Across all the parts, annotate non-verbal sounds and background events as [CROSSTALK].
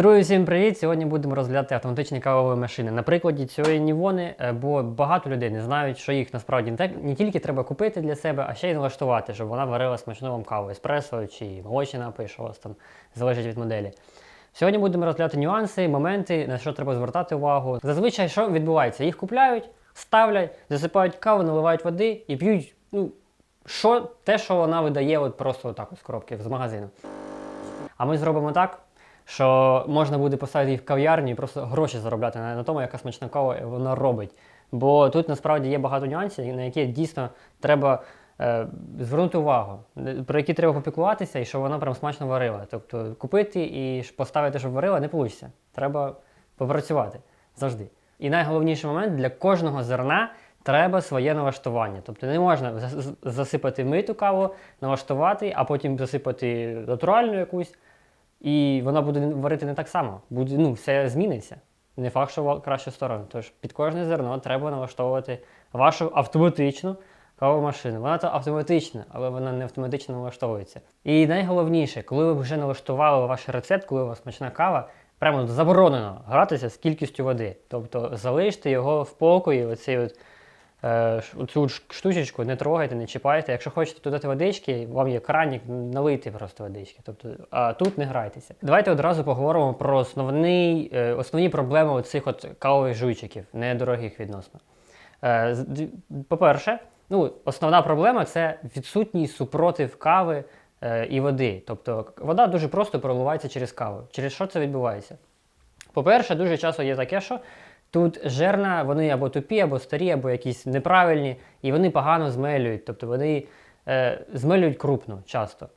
Друзі, всім привіт! Сьогодні будемо розглядати автоматичні кавові машини. На прикладі цієї Нівони, е, бо багато людей не знають, що їх насправді не, тільки треба купити для себе, а ще й налаштувати, щоб вона варила смачну вам каву, еспресо чи молочні напої, що у вас там залежить від моделі. Сьогодні будемо розглядати нюанси, моменти, на що треба звертати увагу. Зазвичай що відбувається? Їх купляють, ставлять, засипають каву, наливають води і п'ють. Ну, що, те, що вона видає, от просто отак з коробки з магазину. А ми зробимо так, що можна буде поставити їх в кав'ярню і просто гроші заробляти на, на тому, яка смачна кава вона робить. Бо тут насправді є багато нюансів, на які дійсно треба е, звернути увагу, е, про які треба попіклуватися, і щоб вона прям смачно варила. Тобто купити і поставити, щоб варила, не вийде. Треба попрацювати завжди. І найголовніший момент для кожного зерна. Треба своє налаштування. Тобто не можна зас- засипати миту каву, налаштувати, а потім засипати натуральну якусь, і вона буде варити не так само. Буде, ну, все зміниться. Не факт, що в кращу сторону. Тож під кожне зерно треба налаштовувати вашу автоматичну кавову машину. Вона то автоматична, але вона не автоматично налаштовується. І найголовніше, коли ви вже налаштували ваш рецепт, коли у вас смачна кава, прямо заборонено гратися з кількістю води. Тобто залиште його в покої, оцей от Е, Цю ж штучечку не трогайте, не чіпайте. Якщо хочете додати водички, вам є кранік, налийте просто водички. Тобто, а тут не грайтеся. Давайте одразу поговоримо про основний, е, основні проблеми оцих от кавових жуйчиків, недорогих відносно. Е, По-перше, ну, основна проблема це відсутній супротив кави і води. Тобто вода дуже просто проливається через каву. Через що це відбувається? По-перше, дуже часто є таке, що тут жерна, вони або тупі, або старі, або якісь неправильні, і вони погано змелюють, тобто вони е, змелюють крупно часто.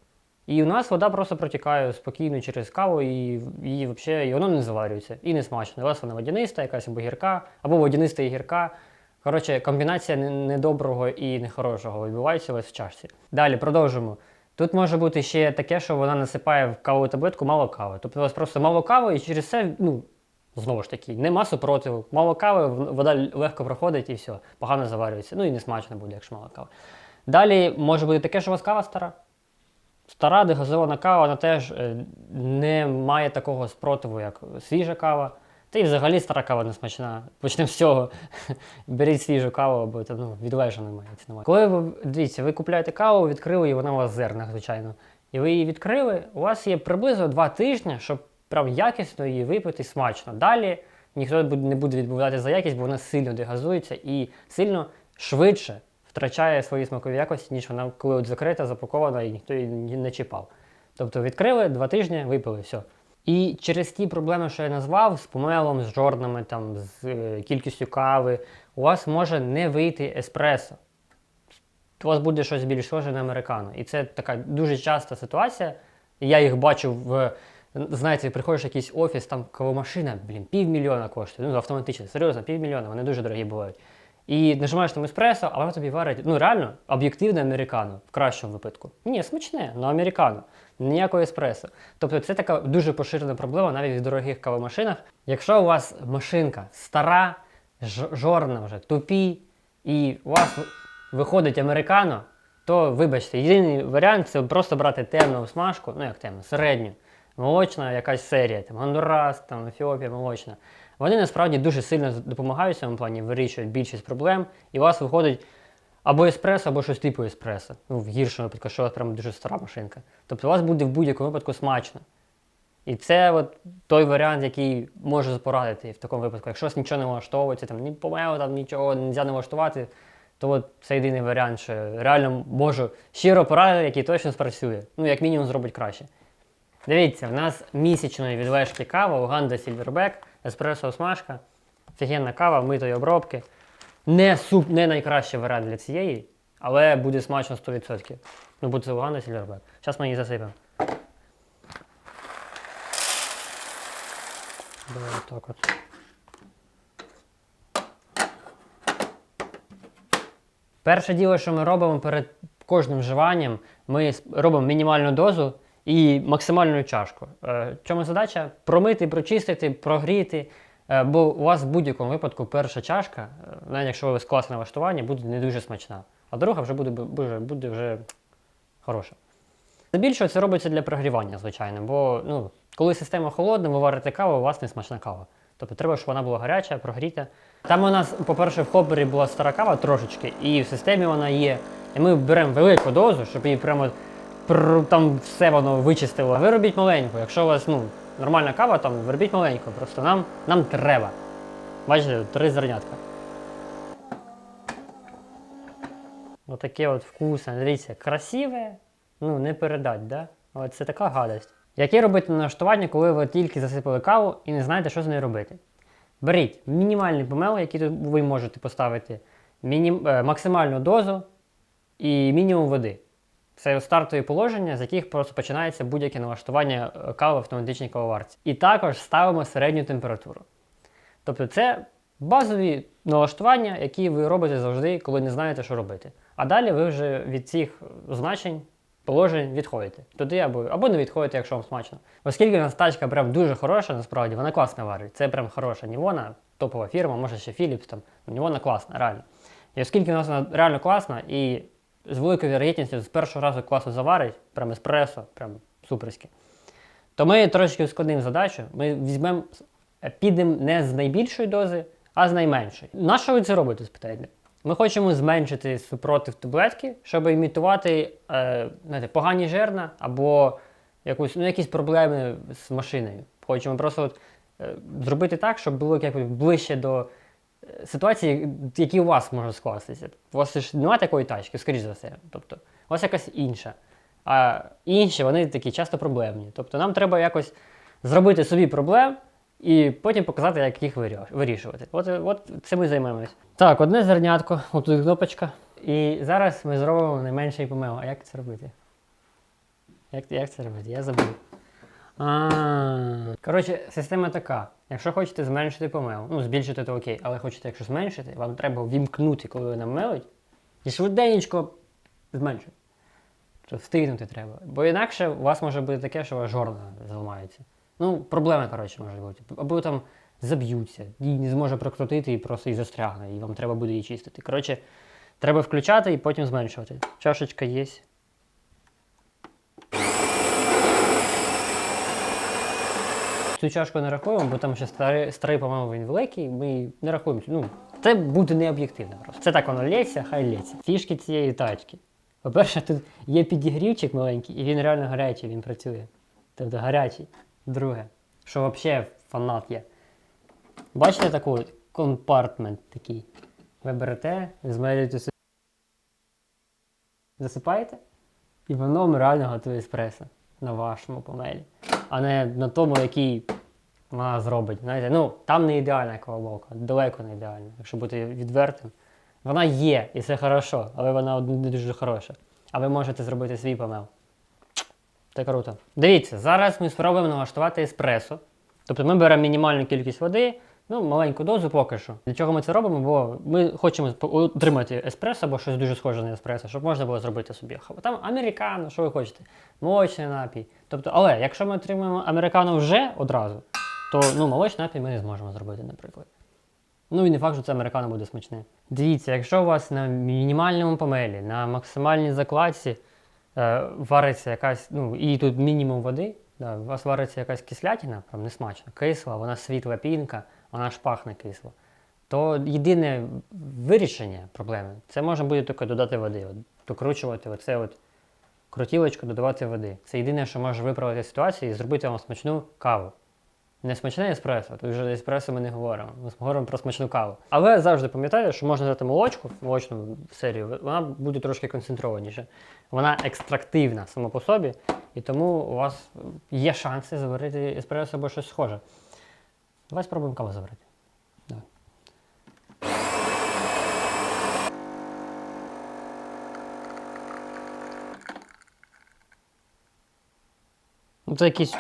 І у нас вода просто протікає спокійно через каву, і, і, взагалі, і воно не заварюється, і не смачно. У вас вона водяниста, якась або гірка, або водяниста і гірка. Коротше, комбінація недоброго і нехорошого відбувається у вас в чашці. Далі продовжимо. Тут може бути ще таке, що вона насипає в кавову таблетку мало кави. Тобто у вас просто мало кави, і через це, ну, знову ж таки, нема супротиву. Мало кави, вода легко проходить і все, погано заварюється. Ну і не смачно буде, якщо мало кави. Далі може бути таке, що у вас кава стара. Стара дегазована кава, вона теж е, не має такого спротиву, як свіжа кава. Та й взагалі стара кава не смачна. Почнемо з цього. [LAUGHS] Беріть свіжу каву, бо це ну, відвежено мається увазі. Коли ви дивіться, ви купляєте каву, відкрили, і вона у вас в зернах, звичайно. І ви її відкрили, у вас є приблизно два тижні, щоб прям якісно її випити смачно. Далі ніхто не буде відповідати за якість, бо вона сильно дегазується і сильно швидше втрачає свої смакові якості, ніж вона коли от закрита, запакована і ніхто її не чіпав. Тобто відкрили два тижні, випили, все. І через ті проблеми, що я назвав, з помелом, з жорнами, там, з е, кількістю кави, у вас може не вийти еспресо. У вас буде щось більш схоже на американо. І це така дуже часта ситуація. Я їх бачу в. Знаєте, приходиш в якийсь офіс, там кавомашина, блін, півмільйона коштує. Ну, автоматично, серйозно, півмільйона, вони дуже дорогі бувають. І нажимаєш там еспресо, а вона тобі варить, ну реально, об'єктивне американо, в кращому випадку. Ні, смачне, але американо. Ніякого еспресо. Тобто це така дуже поширена проблема навіть в дорогих кавомашинах. Якщо у вас машинка стара, жорна вже, тупі, і у вас виходить американо, то вибачте, єдиний варіант це просто брати темну смажку, ну як темну, середню, молочна якась серія, там Гондурас, там Ефіопія, молочна. Вони насправді дуже сильно допомагають в цьому плані, вирішують більшість проблем, і у вас виходить або еспресо, або щось типу еспресо. Ну, в гіршому випадку, що у вас прям дуже стара машинка. Тобто у вас буде в будь-якому випадку смачно. І це от той варіант, який може порадити в такому випадку. Якщо вас нічого не влаштовується, там ні помело, там нічого не можна не влаштувати, то от це єдиний варіант, що реально можу щиро порадити, який точно спрацює. Ну, як мінімум, зробить краще. Дивіться, в нас місячної відвежки кава, Уганда Silverback, еспресо смажка, офігенна кава, митої обробки. Не суп, не найкращий варіант для цієї, але буде смачно 100%. Ну, буде це Уганда Silverback. Зараз ми її засипемо. Так от. Перше діло, що ми робимо перед кожним вживанням, ми робимо мінімальну дозу і максимальну чашку. Е, чому задача? Промити, прочистити, прогріти. Е, бо у вас в будь-якому випадку перша чашка, е, навіть якщо ви скласне налаштування, буде не дуже смачна. А друга вже буде, буде, буде вже хороша. Здебільшого це робиться для прогрівання, звичайно, бо ну, Коли система холодна, ви варите каву, у вас не смачна кава. Тобто треба, щоб вона була гаряча, прогріта. Там у нас, по-перше, в хопері була стара кава трошечки, і в системі вона є. І ми беремо велику дозу, щоб її прямо пр- там все воно вичистило. Ви робіть маленьку. Якщо у вас ну, нормальна кава, там робіть маленьку. Просто нам, нам треба. Бачите, три зернятка. Отаке от вкусне, дивіться, красиве, ну не передать, да? От це така гадость. Яке робити налаштування, коли ви тільки засипали каву і не знаєте, що з нею робити? Беріть мінімальний помел, який ви можете поставити, мінім... е, максимальну дозу і мінімум води. Це стартові положення, з яких просто починається будь-яке налаштування е, кави в автоматичній кавоварці. І також ставимо середню температуру. Тобто це базові налаштування, які ви робите завжди, коли не знаєте, що робити. А далі ви вже від цих значень, положень відходите. Туди або, або не відходите, якщо вам смачно. Оскільки у нас тачка прям дуже хороша, насправді, вона класно варить. Це прям хороша Нівона, топова фірма, може ще Philips там. Нівона класна, реально. І оскільки у нас вона реально класна і з великою вірогідністю з першого разу класно заварить, прям еспресо, прям суперське. То ми трошки ускладнимо задачу. Ми візьмемо, е, підемо не з найбільшої дози, а з найменшої. На що ви це робите, спитаєте? Ми хочемо зменшити супротив таблетки, щоб імітувати е, знаєте, погані жерна або якусь, ну, якісь проблеми з машиною. Хочемо просто от, е, зробити так, щоб було якби ближче до ситуації, які у вас можуть скластися. У вас ж немає такої тачки, скоріш за все. Тобто, у вас якась інша. А інші вони такі часто проблемні. Тобто нам треба якось зробити собі проблем і потім показати, як їх вирішувати. От, от цим ми займемось. Так, одне зернятко, отут кнопочка. І зараз ми зробимо найменший помил. А як це робити? Як, як це робити? Я забув. Коротше, система така. Якщо хочете зменшити помил, ну збільшити то окей, але хочете, якщо зменшити, вам треба вімкнути, коли ви намелить, і швиденько зменшити. Встигнути треба. Бо інакше у вас може бути таке, що ваш жорна зламається. Ну, проблеми, коротше, можуть бути. Або там заб'ються, її не зможе прокрутити і просто і застрягне, і вам треба буде її чистити. Коротше, треба включати і потім зменшувати. Чашечка є. Цю чашку не рахуємо, бо там ще старий, старий по-моєму, він великий, ми не рахуємо. Ну, це буде не об'єктивно просто. Це так воно лється, хай лється. Фішки цієї тачки. По-перше, тут є підігрівчик маленький, і він реально гарячий, він працює. Тобто гарячий. Друге, що взагалі фанат є. Бачите таку компартмент такий. Ви берете, змелюєте собі, засипаєте, і воно реально готує еспресо на вашому помелі, а не на тому, який вона зробить. Знаєте, ну там не ідеальна кавоволка, далеко не ідеальна, якщо бути відвертим. Вона є, і це хорошо, але вона не дуже хороша. А ви можете зробити свій помел. Це круто. Дивіться, зараз ми спробуємо налаштувати еспресо. Тобто ми беремо мінімальну кількість води, ну, маленьку дозу поки що. Для чого ми це робимо? Бо ми хочемо отримати еспресо або щось дуже схоже на еспресо, щоб можна було зробити собі. Там американо, що ви хочете, молочний напій. Тобто, але якщо ми отримаємо американо вже одразу, то ну, молочний напій ми не зможемо зробити, наприклад. Ну і не факт, що це американо буде смачне. Дивіться, якщо у вас на мінімальному помелі, на максимальній закладці е, вариться якась, ну і тут мінімум води, да, у вас вариться якась кислятина, прям несмачна, кисла, вона світла пінка, вона ж пахне кисло. То єдине вирішення проблеми це можна буде тільки додати води, от, докручувати оце от крутілочку, додавати води. Це єдине, що може виправити ситуацію і зробити вам смачну каву. Не смачне еспресо, тут вже еспресо ми не говоримо. Ми говоримо про смачну каву. Але завжди пам'ятайте, що можна взяти молочку, молочну серію, вона буде трошки концентрованіша. Вона екстрактивна сама по собі, і тому у вас є шанси заварити еспресо або щось схоже. Давай спробуємо каву заварити. Давай. Ну, Це якийсь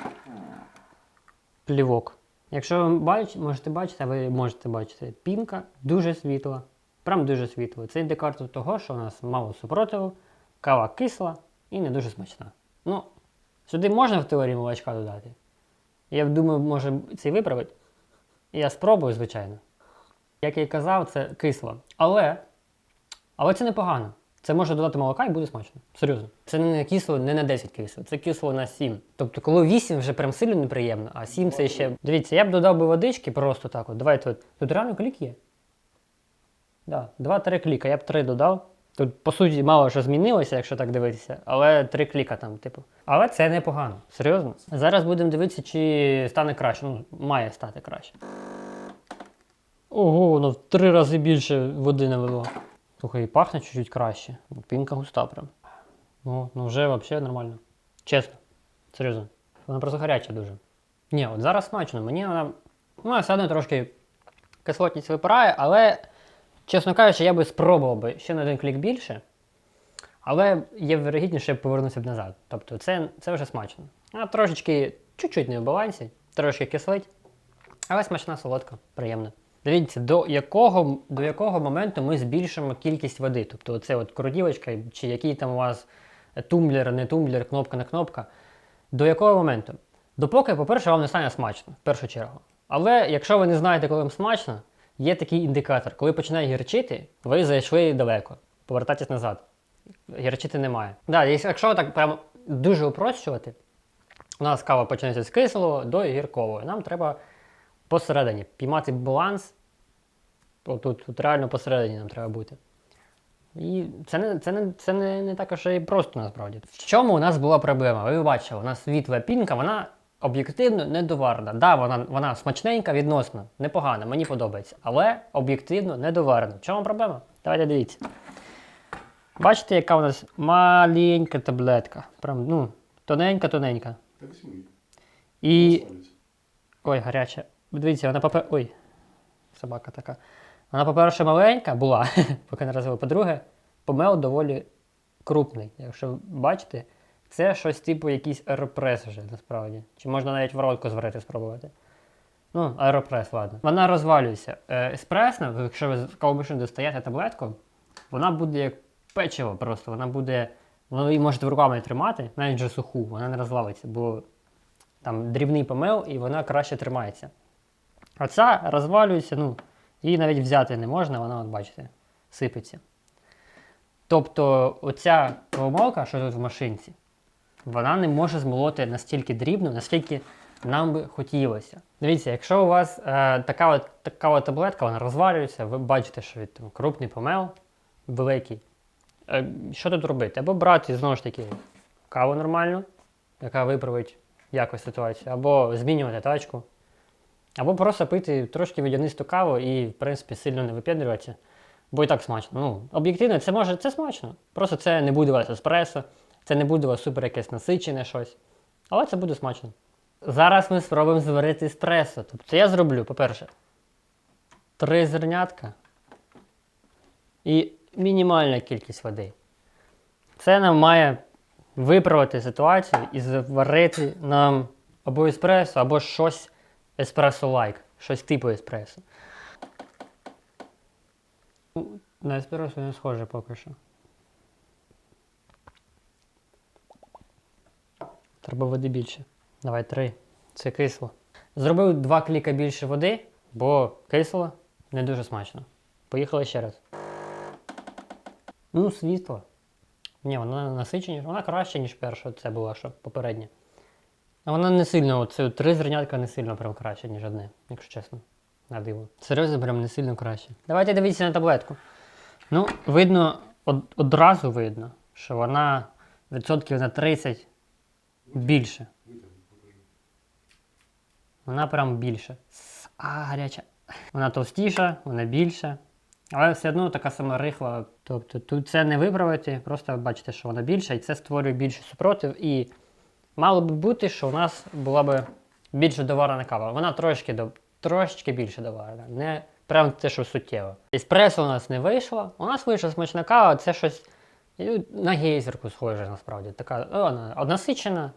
плівок. Якщо ви бач, можете бачити, а ви можете бачити, пінка дуже світла. Прям дуже світла. Це індикатор того, що у нас мало супротиву, кава кисла і не дуже смачна. Ну, сюди можна в теорії молочка додати. Я думаю, може це і виправить. Я спробую, звичайно. Як я і казав, це кисло. Але, але це непогано. Це може додати молока і буде смачно. Серйозно. Це не кисло, не на 10 кисло, це кисло на 7. Тобто, коли 8 вже прям сильно неприємно, а 7 це ще. Дивіться, я б додав би водички просто так. От. Давайте от. Тут реально клік є. Да, 2-3 кліка, я б 3 додав. Тут, по суті, мало що змінилося, якщо так дивитися, але 3 кліка там, типу. Але це непогано. Серйозно. Зараз будемо дивитися, чи стане краще. Ну, має стати краще. Ого, воно в три рази більше води налило. Слухай, і пахне чуть-чуть краще. Пінка густа прям. Ну, ну вже взагалі нормально. Чесно. Серйозно. Вона просто гаряча дуже. Ні, от зараз смачно. Мені вона. Ну, все одно трошки кислотність випирає, але, чесно кажучи, я би спробував би ще на один клік більше. Але є я повернувся б назад. Тобто це, це вже смачно. А трошечки, чуть-чуть не в балансі, трошки кислить. Але смачна, солодка, приємна. Дивіться, до якого, до якого моменту ми збільшимо кількість води. Тобто оце от кородівочка, чи який там у вас тумблер, не тумблер, кнопка не кнопка. До якого моменту? Допоки, по-перше, вам не стане смачно, в першу чергу. Але якщо ви не знаєте, коли вам смачно, є такий індикатор. Коли починає гірчити, ви зайшли далеко. Повертайтесь назад. Гірчити немає. Да, якщо так прям дуже упрощувати, у нас кава починається з кислого до гіркового. Нам треба посередині піймати баланс. Отут тут реально посередині нам треба бути. І це не, це не, це не, не так уж і просто насправді. В чому у нас була проблема? Ви бачили, у нас світла пінка, вона об'єктивно недоварена. Да, вона, вона смачненька відносно, непогана, мені подобається. Але об'єктивно недоварена. В чому проблема? Давайте дивіться. Бачите, яка у нас маленька таблетка. Прям, ну, тоненька-тоненька. І. Ой, гаряча. Дивіться, вона попер... Ой, собака така. Вона, по-перше, маленька була, [LAUGHS] поки не розвила. По-друге, помел доволі крупний. Якщо бачите, це щось типу якийсь аеропрес вже насправді. Чи можна навіть воронку зварити спробувати. Ну, аеропрес, ладно. Вона розвалюється. Е, еспресна, якщо ви з кавомашини достаєте таблетку, вона буде як печиво просто. Вона буде. Ви її можете руками тримати, навіть вже суху, вона не розвалиться, бо там дрібний помил і вона краще тримається. А ця розвалюється, ну, її навіть взяти не можна, вона, от бачите, сипеться. Тобто, оця помилка, що тут в машинці, вона не може змолоти настільки дрібно, наскільки нам би хотілося. Дивіться, якщо у вас е, така, от, така от таблетка, вона розвалюється, ви бачите, що від там, крупний помел великий. Е, що тут робити? Або брати знову ж таки каву нормальну, яка виправить якось ситуацію, або змінювати тачку, або просто пити трошки водянисту каву і, в принципі, сильно не випендрюватися, бо і так смачно. Ну, об'єктивно, це може це смачно. Просто це не буде у вас еспресо, це не буде вас супер якесь насичене щось. Але це буде смачно. Зараз ми спробуємо зварити еспресо. Тобто я зроблю, по-перше, три зернятка і мінімальна кількість води. Це нам має виправити ситуацію і заварити нам або еспресо, або щось еспресо-лайк, щось типу еспресо. На еспресо не схоже поки що. Треба води більше. Давай три. Це кисло. Зробив два кліка більше води, бо кисло не дуже смачно. Поїхали ще раз. Ну, світло. Ні, вона насиченіша, вона краще, ніж перша, це була, що попередня. А вона не сильно, от це три зернятка не сильно прям краще, ніж одне, якщо чесно. На диво. Серйозно, прям не сильно краще. Давайте дивіться на таблетку. Ну, видно, од- одразу видно, що вона відсотків на 30 більше. Вона прям більше. А, гаряча. Вона товстіша, вона більша. Але все одно така сама рихла. Тобто тут це не виправити, просто бачите, що вона більша, і це створює більший супротив. І мало би бути, що у нас була б більш доварена кава. Вона трошки, до, трошечки більше доварена. Не прям те, що суттєво. Еспресо у нас не вийшло. У нас вийшла смачна кава, це щось ну, на гейзерку схоже насправді. Така вона однасичена,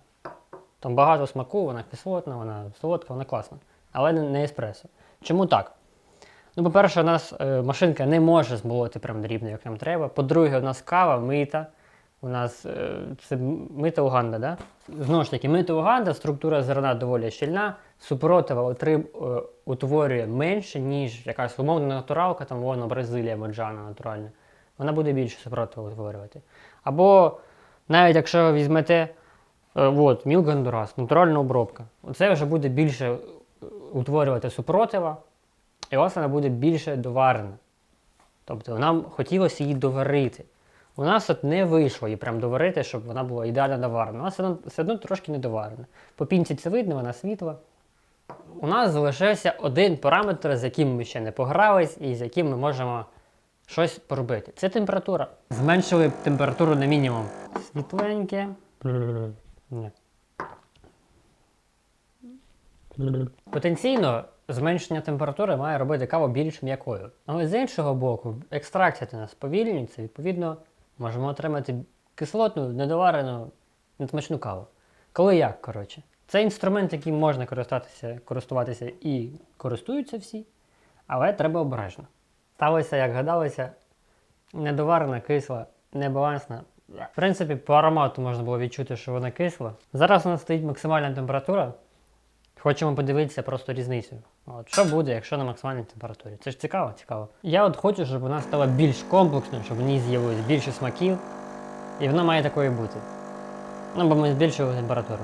там багато смаку, вона кислотна, вона солодка, вона класна. Але не, еспресо. Чому так? Ну, по-перше, у нас е, машинка не може змолоти прям дрібно, як нам треба. По-друге, у нас кава мита. У нас е, це мита Уганда, да? Знову ж таки, мита Уганда, структура зерна доволі щільна, супротива отрим, е, утворює менше, ніж якась умовна натуралка, там воно Бразилія, Моджана натуральна. вона буде більше супротиву утворювати. Або навіть якщо візьмете от, Milk Honduras, натуральна обробка, це вже буде більше е, утворювати супротива, і вас вона буде більше доварена. Тобто нам хотілося її доварити. У нас от не вийшло її прям доварити, щоб вона була ідеально доварена. У нас все одно, трошки не доварена. По пінці це видно, вона світла. У нас залишився один параметр, з яким ми ще не погрались, і з яким ми можемо щось поробити. Це температура. Зменшили температуру на мінімум. Світленьке. Ні. Потенційно зменшення температури має робити каву більш м'якою. Але з іншого боку, екстракція у нас повільнюється, відповідно, можемо отримати кислотну, недоварену, несмачну каву. Коли як, коротше. Це інструмент, яким можна користуватися, користуватися і користуються всі, але треба обережно. Сталося, як гадалося, недоварена, кисла, небалансна. В принципі, по аромату можна було відчути, що вона кисла. Зараз у нас стоїть максимальна температура. Хочемо подивитися просто різницю. От, що буде, якщо на максимальній температурі? Це ж цікаво, цікаво. Я от хочу, щоб вона стала більш комплексною, щоб в ній з'явилось більше смаків. І вона має такою бути. Ну, бо ми збільшили температуру.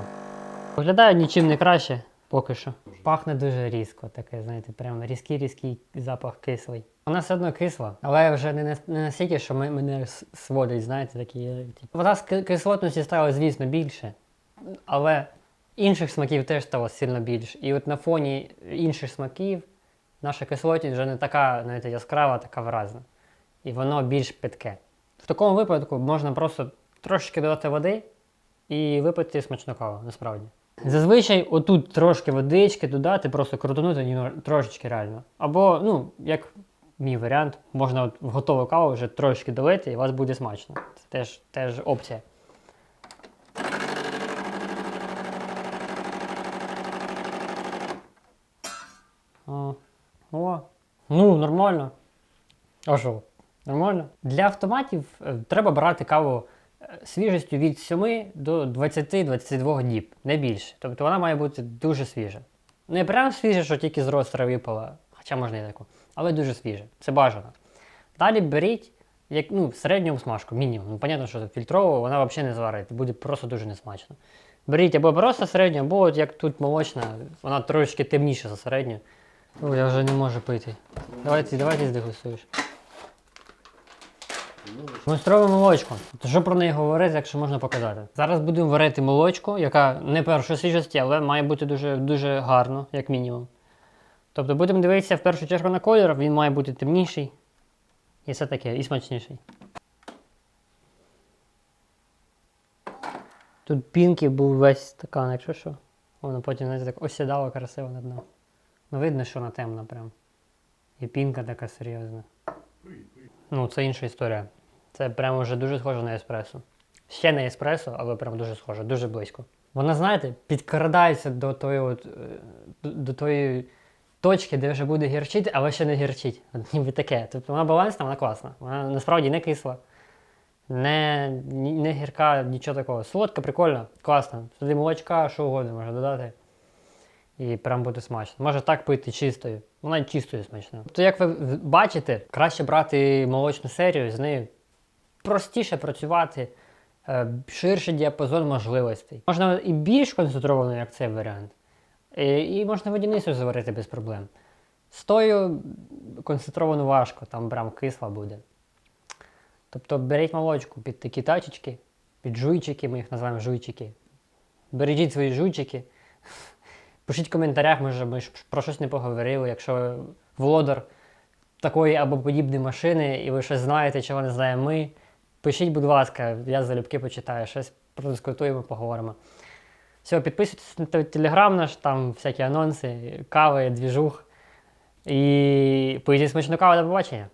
Виглядає нічим не краще, поки що. Пахне дуже різко, таке, знаєте, прям різкий-різкий запах кислий. Вона все одно кисла, але вже не, настільки, що мене сводить, знаєте, такі. е, типу. Вода з кислотності стало, звісно, більше, але інших смаків теж стало сильно більше. І от на фоні інших смаків наша кислотність вже не така, знаєте, яскрава, така виразна. І воно більш питке. В такому випадку можна просто трошечки додати води і випити смачну каву, насправді. Зазвичай отут трошки водички додати, просто крутанути ні- трошечки реально. Або, ну, як мій варіант, можна от в готову каву вже трошечки долити, і у вас буде смачно. Це теж, теж опція. О, о, ну, нормально. А що? Нормально? Для автоматів е, треба брати каву свіжістю від 7 до 20-22 діб, не більше. Тобто вона має бути дуже свіжа. Не прям свіжа, що тільки з ростера випала, хоча можна і таку, але дуже свіжа. Це бажано. Далі беріть як, ну, середню смажку, мінімум. Ну, понятно, що фільтрову вона взагалі не зварить, буде просто дуже несмачно. Беріть або просто середню, або от як тут молочна, вона трошки темніша за середню. О, я вже не можу пити. Давайте, давайте здегустуєш. Монстрове молочко. То що про неї говорити, якщо можна показати? Зараз будемо варити молочко, яка не першої свіжості, але має бути дуже, дуже гарно, як мінімум. Тобто будемо дивитися в першу чергу на колір, він має бути темніший. І все таке, і смачніший. Тут пінки був весь стакан, якщо що. Воно потім знаєте, так осідало красиво на дно. Ну видно, що вона темна прям. І пінка така серйозна. Ну, це інша історія. Це прямо вже дуже схоже на еспресо. Ще не еспресо, але прям дуже схоже, дуже близько. Вона, знаєте, підкрадається до тої, от, е, до, тої точки, де вже буде гірчити, але ще не гірчить. Ніби таке. Тобто вона балансна, вона класна. Вона насправді не кисла, не, не гірка, нічого такого. Солодка, прикольна, класна. Туди молочка, що угодно можна додати. І прям буде смачно. Може так пити чистою. Вона чистою смачна. Тобто, як ви бачите, краще брати молочну серію, з нею простіше працювати, е, ширший діапазон можливостей. Можна і більш концентровано, як цей варіант. І, і можна водяницю заварити без проблем. З тою концентровано важко, там прям кисла буде. Тобто беріть молочку під такі тачечки, під жуйчики, ми їх називаємо жуйчики. Бережіть свої жуйчики. Пишіть в коментарях, може ми про щось не поговорили. Якщо володар такої або подібної машини, і ви щось знаєте, чого не знаємо ми. Пишіть, будь ласка, я залюбки почитаю, щось продискутуємо, поговоримо. Все, підписуйтесь на телеграм наш, там всякі анонси, кави, двіжух. І поїдіть смачну каву, до побачення.